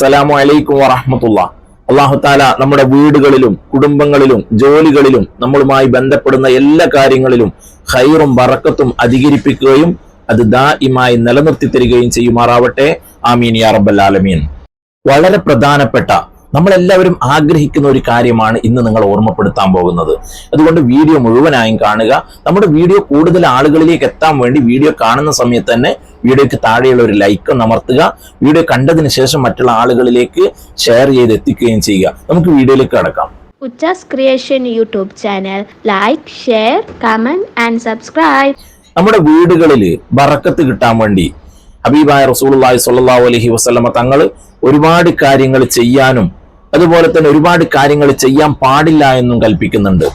അസ്സലാമു അലൈക്കും വറഹമത്തുള്ള. അള്ളാഹു താല നമ്മുടെ വീടുകളിലും കുടുംബങ്ങളിലും ജോലികളിലും നമ്മളുമായി ബന്ധപ്പെടുന്ന എല്ലാ കാര്യങ്ങളിലും ഹൈറും ബറക്കത്തും അധികരിപ്പിക്കുകയും അത് ദായിമായി നിലനിർത്തി തരികയും ചെയ്യുമാറാവട്ടെ. ആമീൻ യാ റബ്ബൽ ആലമീൻ. വളരെ പ്രധാനപ്പെട്ട നമ്മളെല്ലാവരും ആഗ്രഹിക്കുന്ന ഒരു കാര്യമാണ് ഇന്ന് നിങ്ങൾ ഓർമ്മപ്പെടുത്താൻ പോകുന്നത്. അതുകൊണ്ട് വീഡിയോ മുഴുവനായും കാണുക. നമ്മുടെ വീഡിയോ കൂടുതൽ ആളുകളിലേക്ക് എത്താൻ വേണ്ടി വീഡിയോ കാണുന്ന സമയത്ത് തന്നെ വീഡിയോയ്ക്ക് താഴെയുള്ള ഒരു ലൈക്ക് അമർത്തുക. വീഡിയോ കണ്ടതിന് ശേഷം മറ്റുള്ള ആളുകളിലേക്ക് ഷെയർ ചെയ്ത് എത്തിക്കുകയും ചെയ്യുക. നമുക്ക് വീഡിയോയിലേക്ക് കടക്കാം. Uchas creation YouTube channel. Like share comment and subscribe നമ്മുടെ വീടുകളിൽ ബറക്കത്ത് കിട്ടാൻ വേണ്ടി ഹബീബായ റസൂലുള്ളാഹി സ്വല്ലല്ലാഹു അലഹി വസ്ലമ തങ്ങൾ ഒരുപാട് കാര്യങ്ങൾ ചെയ്യാനും അതുപോലെ തന്നെ ഒരുപാട് കാര്യങ്ങൾ ചെയ്യാൻ പാടില്ല എന്നും കൽപ്പിക്കുന്നുണ്ട്.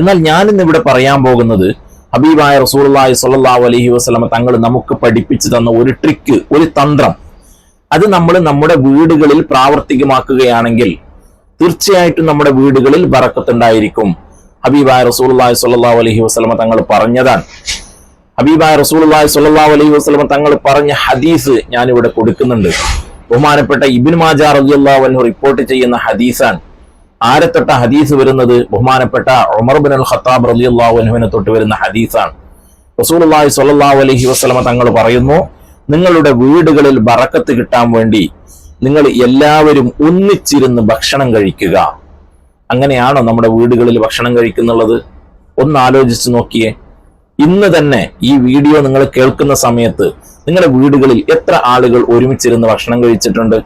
എന്നാൽ ഞാൻ ഇന്ന് ഇവിടെ പറയാൻ പോകുന്നത് ഹബീബായ റസൂലുള്ളാഹി സല്ലാ അലഹി വസ്ലമ തങ്ങൾ നമുക്ക് പഠിപ്പിച്ചു തന്ന ഒരു ട്രിക്ക് ഒരു തന്ത്രം. അത് നമ്മൾ നമ്മുടെ വീടുകളിൽ പ്രാവർത്തികമാക്കുകയാണെങ്കിൽ തീർച്ചയായിട്ടും നമ്മുടെ വീടുകളിൽ ബറക്കത്തുണ്ടായിരിക്കും ഹബീബായ റസൂലുള്ളാഹി സല്ലാ അലഹി വസ്ലമ തങ്ങൾ പറഞ്ഞതാണ്. ഹബീബായ റസൂലുള്ളാഹി സല്ലാ അലഹി വസ്ലമ തങ്ങൾ പറഞ്ഞ ഹദീസ് ഞാനിവിടെ കൊടുക്കുന്നുണ്ട്. ബഹുമാനപ്പെട്ട ഇബ്നു മാജാ വന്നു റിപ്പോർട്ട് ചെയ്യുന്ന ഹദീസാണ്. ആരെ ഹദീസ് വരുന്നത്? ബഹുമാനപ്പെട്ട ഉമർ ബിൻ അൽ ഖത്താബ് റബിയുള്ളാഹുവിനെ തൊട്ട് വരുന്ന ഹദീസാണ്. റസൂലുള്ളാഹി സ്വല്ലല്ലാഹു അലൈഹി വസല്ലമ തങ്ങൾ പറയുന്നു നിങ്ങളുടെ വീടുകളിൽ ബറക്കത്ത് കിട്ടാൻ വേണ്ടി നിങ്ങൾ എല്ലാവരും ഒന്നിച്ചിരുന്ന് ഭക്ഷണം കഴിക്കുക. അങ്ങനെയാണോ നമ്മുടെ വീടുകളിൽ ഭക്ഷണം കഴിക്കുന്നുള്ളത്? ഒന്ന് ആലോചിച്ച് നോക്കിയേ. ഇന്ന് തന്നെ ഈ വീഡിയോ നിങ്ങൾ കേൾക്കുന്ന സമയത്ത് നിങ്ങളുടെ വീടുകളിൽ എത്ര ആളുകൾ ഒരുമിച്ചിരുന്ന് ഭക്ഷണം കഴിച്ചിട്ടുണ്ട്?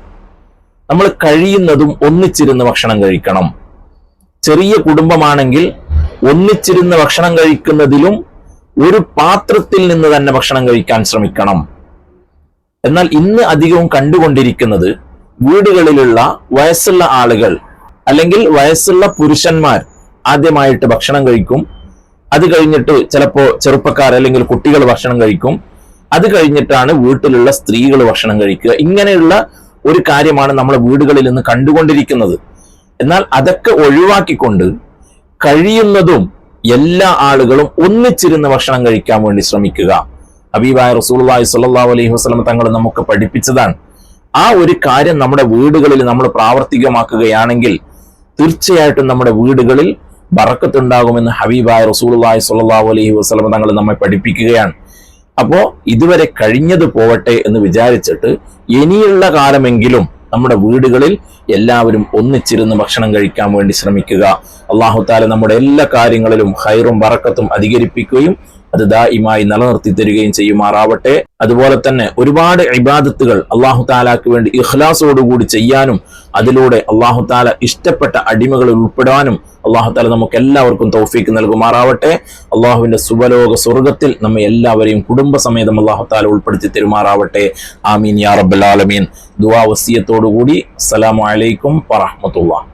നമ്മൾ കഴിയുന്നതും ഒന്നിച്ചിരുന്ന് ഭക്ഷണം കഴിക്കണം. ചെറിയ കുടുംബമാണെങ്കിൽ ഒന്നിച്ചിരുന്ന് ഭക്ഷണം കഴിക്കുന്നതിലും ഒരു പാത്രത്തിൽ നിന്ന് തന്നെ ഭക്ഷണം കഴിക്കാൻ ശ്രമിക്കണം. എന്നാൽ ഇന്ന് അധികവും കണ്ടുകൊണ്ടിരിക്കുന്നത് വീടുകളിലുള്ള വയസ്സുള്ള ആളുകൾ അല്ലെങ്കിൽ വയസ്സുള്ള പുരുഷന്മാർ ആദ്യമായിട്ട് ഭക്ഷണം കഴിക്കും. അത് കഴിഞ്ഞിട്ട് ചിലപ്പോൾ ചെറുപ്പക്കാർ അല്ലെങ്കിൽ കുട്ടികൾ ഭക്ഷണം കഴിക്കും. അത് കഴിഞ്ഞിട്ടാണ് വീട്ടിലുള്ള സ്ത്രീകൾ ഭക്ഷണം കഴിക്കുക. ഇങ്ങനെയുള്ള ഒരു കാര്യമാണ് നമ്മുടെ വീടുകളിൽ നിന്ന് കണ്ടുകൊണ്ടിരിക്കുന്നത്. എന്നാൽ അതൊക്കെ ഒഴിവാക്കിക്കൊണ്ട് കഴിയുന്നതും എല്ലാ ആളുകളും ഒന്നിച്ചിരുന്ന് ഭക്ഷണം കഴിക്കാൻ വേണ്ടി ശ്രമിക്കുക. ഹബീബായ റസൂലുള്ളാഹി സല്ലാ അലൈഹി വസ്ലം തങ്ങൾ നമുക്ക് പഠിപ്പിച്ചതാണ്. ആ ഒരു കാര്യം നമ്മുടെ വീടുകളിൽ നമ്മൾ പ്രാവർത്തികമാക്കുകയാണെങ്കിൽ തീർച്ചയായിട്ടും നമ്മുടെ വീടുകളിൽ ബറക്കത്തുണ്ടാകുമെന്ന് ഹബീബായ റസൂലുള്ളാഹി സ്വല്ലല്ലാഹു അലൈഹി വസല്ലം തങ്ങൾ നമ്മെ പഠിപ്പിക്കുകയാണ്. അപ്പോ ഇതുവരെ കഴിഞ്ഞത് പോവട്ടെ എന്ന് വിചാരിച്ചിട്ട് ഇനിയുള്ള കാലമെങ്കിലും നമ്മുടെ വീടുകളിൽ എല്ലാവരും ഒന്നിച്ചിരുന്ന് ഭക്ഷണം കഴിക്കാൻ വേണ്ടി ശ്രമിക്കുക. അള്ളാഹു താല നമ്മുടെ എല്ലാ കാര്യങ്ങളിലും ഹൈറും ബറക്കത്തും അധികരിപ്പിക്കുകയും അത് ദായിമായി നിലനിർത്തി തരികയും ചെയ്യുമാറാവട്ടെ. അതുപോലെ തന്നെ ഒരുപാട് ഇബാദത്തുകൾ അള്ളാഹു താലാക്ക് വേണ്ടി ഇഖ്ലാസോടുകൂടി ചെയ്യാനും അതിലൂടെ അള്ളാഹു താല ഇഷ്ടപ്പെട്ട അടിമകളിൽ ഉൾപ്പെടാനും അള്ളാഹു താല നമുക്ക് എല്ലാവർക്കും തൗഫീക്ക് നൽകുമാറാവട്ടെ. അള്ളാഹുവിന്റെ സുബലോക സ്വർഗത്തിൽ നമ്മെ എല്ലാവരെയും കുടുംബസമേതം അള്ളാഹു താല ഉൾപ്പെടുത്തി തരുമാറാവട്ടെ. ആമീൻ യാ റബ്ബൽ ആലമീൻ. ദുആ വസിയത്തോടുകൂടി. അസ്സലാമലൈക്കും വറഹ്മത്തുള്ളാഹി.